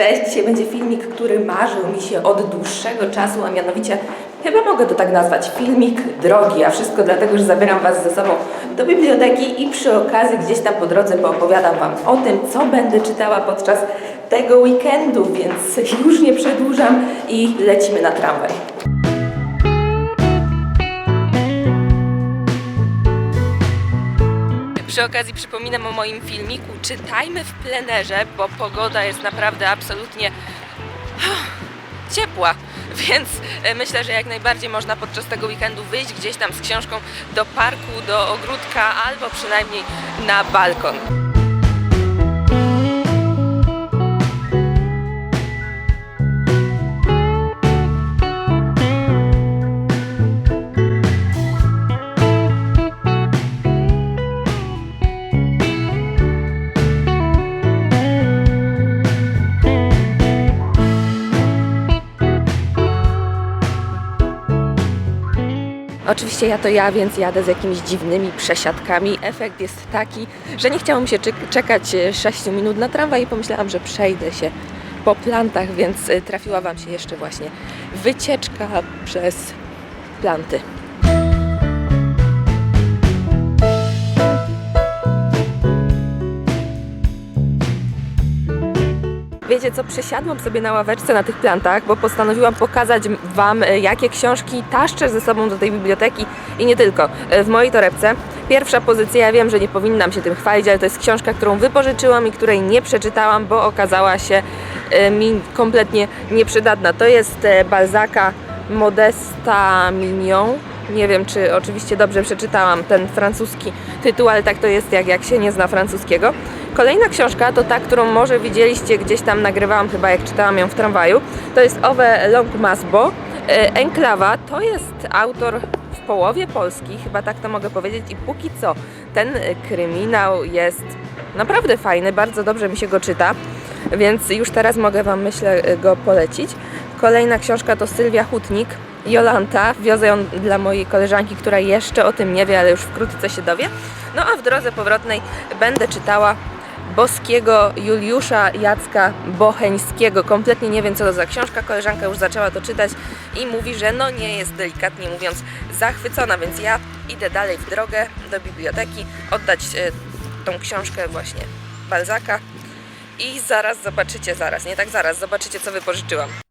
Cześć, dzisiaj będzie filmik, który marzył mi się od dłuższego czasu, a mianowicie chyba mogę to tak nazwać, filmik drogi, a wszystko dlatego, że zabieram Was ze sobą do biblioteki i przy okazji gdzieś tam po drodze poopowiadam Wam o tym, co będę czytała podczas tego weekendu, więc już nie przedłużam i lecimy na tramwaj. Przy okazji przypominam o moim filmiku Czytajmy w plenerze, bo pogoda jest naprawdę absolutnie ciepła, więc e, myślę, że jak najbardziej można podczas tego weekendu wyjść gdzieś tam z książką do parku, do ogródka albo przynajmniej na balkon. Oczywiście ja to ja, więc jadę z jakimiś dziwnymi przesiadkami. Efekt jest taki, że nie chciało mi się czek- czekać e, 6 minut na tramwaj i pomyślałam, że przejdę się po plantach, więc e, trafiła Wam się jeszcze właśnie wycieczka przez planty. Wiecie co, przesiadłam sobie na ławeczce na tych plantach, bo postanowiłam pokazać Wam, e, jakie książki taszczę ze sobą do tej biblioteki i nie tylko. E, W mojej torebce pierwsza pozycja, ja wiem, że nie powinnam się tym chwalić, ale to jest książka, którą wypożyczyłam i której nie przeczytałam, bo okazała się e, mi kompletnie nieprzydatna. To jest Balzaka Modesta Mignon. Nie wiem, czy oczywiście dobrze przeczytałam ten francuski tytuł, ale tak to jest, jak, jak się nie zna francuskiego. Kolejna książka to ta, którą może widzieliście gdzieś tam nagrywałam chyba jak czytałam ją w tramwaju. To jest Owe Long Masbo. E, Enklawa to jest autor w połowie Polski, chyba tak to mogę powiedzieć i póki co ten kryminał jest naprawdę fajny, bardzo dobrze mi się go czyta, więc już teraz mogę Wam myślę go polecić. Kolejna książka to Sylwia Hutnik, Jolanta. Wiozę ją dla mojej koleżanki, która jeszcze o tym nie wie, ale już wkrótce się dowie. No a w drodze powrotnej będę czytała Boskiego Juliusza Jacka Bocheńskiego. Kompletnie nie wiem, co to za książka. Koleżanka już zaczęła to czytać i mówi, że no nie jest delikatnie mówiąc zachwycona, więc ja idę dalej w drogę do biblioteki, oddać e, tą książkę właśnie Balzaka i zaraz zobaczycie, zaraz, nie tak zaraz, zobaczycie, co wypożyczyłam.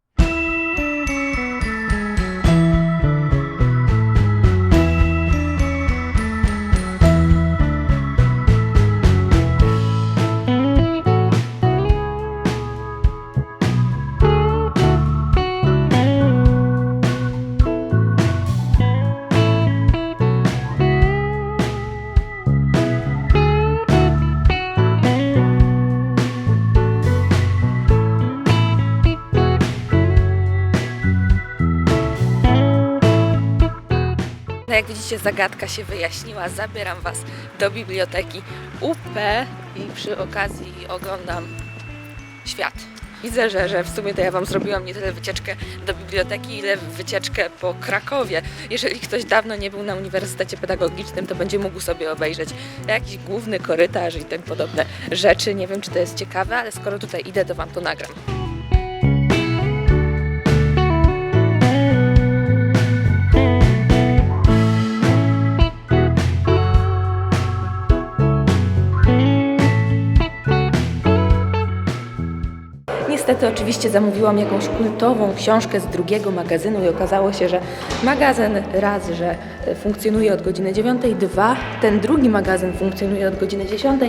Jak widzicie, zagadka się wyjaśniła. Zabieram Was do biblioteki UP i przy okazji oglądam świat. Widzę, że, że w sumie to ja Wam zrobiłam nie tyle wycieczkę do biblioteki, ile wycieczkę po Krakowie. Jeżeli ktoś dawno nie był na Uniwersytecie Pedagogicznym, to będzie mógł sobie obejrzeć jakiś główny korytarz i tym podobne rzeczy. Nie wiem, czy to jest ciekawe, ale skoro tutaj idę, to Wam to nagram. Niestety oczywiście zamówiłam jakąś kultową książkę z drugiego magazynu i okazało się, że magazyn raz, że e, funkcjonuje od godziny 9, dwa, ten drugi magazyn funkcjonuje od godziny 10.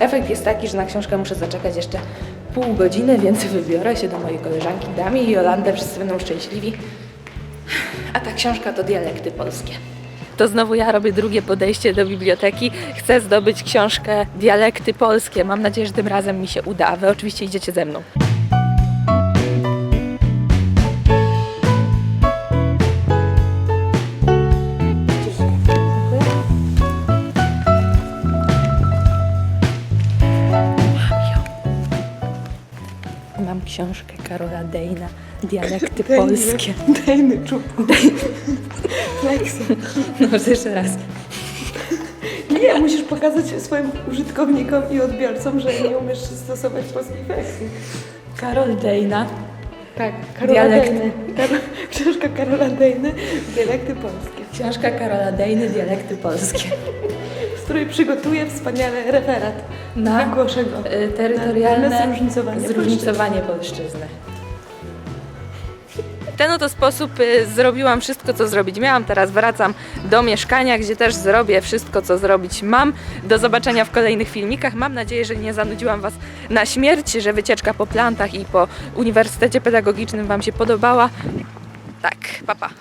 Efekt jest taki, że na książkę muszę zaczekać jeszcze pół godziny, więc wybiorę się do mojej koleżanki Dami i Jolandę, wszyscy będą szczęśliwi. A ta książka to dialekty polskie. To znowu ja robię drugie podejście do biblioteki. Chcę zdobyć książkę Dialekty Polskie. Mam nadzieję, że tym razem mi się uda. Wy oczywiście idziecie ze mną. Książkę Karola Dejna, Dialekty Polskie. Dejny czubku. No jeszcze raz. Nie, musisz pokazać swoim użytkownikom i odbiorcom, że nie umiesz stosować polskiej wersji. Karol Dejna. Tak, Karola Dialekt. Dejny. Kar- książka Karola Dejny, dialekty polskie, Książka Karola Dejny, dialekty polskie. Której przygotuję wspaniale referat. Na Wygłoszę go. y, terytorialne Na zróżnicowanie zróżnicowanie polszczyzny. W ten oto sposób y, zrobiłam wszystko, co zrobić miałam. Teraz wracam do mieszkania, gdzie też zrobię wszystko, co zrobić mam. Do zobaczenia w kolejnych filmikach. Mam nadzieję, że nie zanudziłam Was na śmierć, że wycieczka po plantach i po Uniwersytecie Pedagogicznym Wam się podobała. Tak, papa. Pa.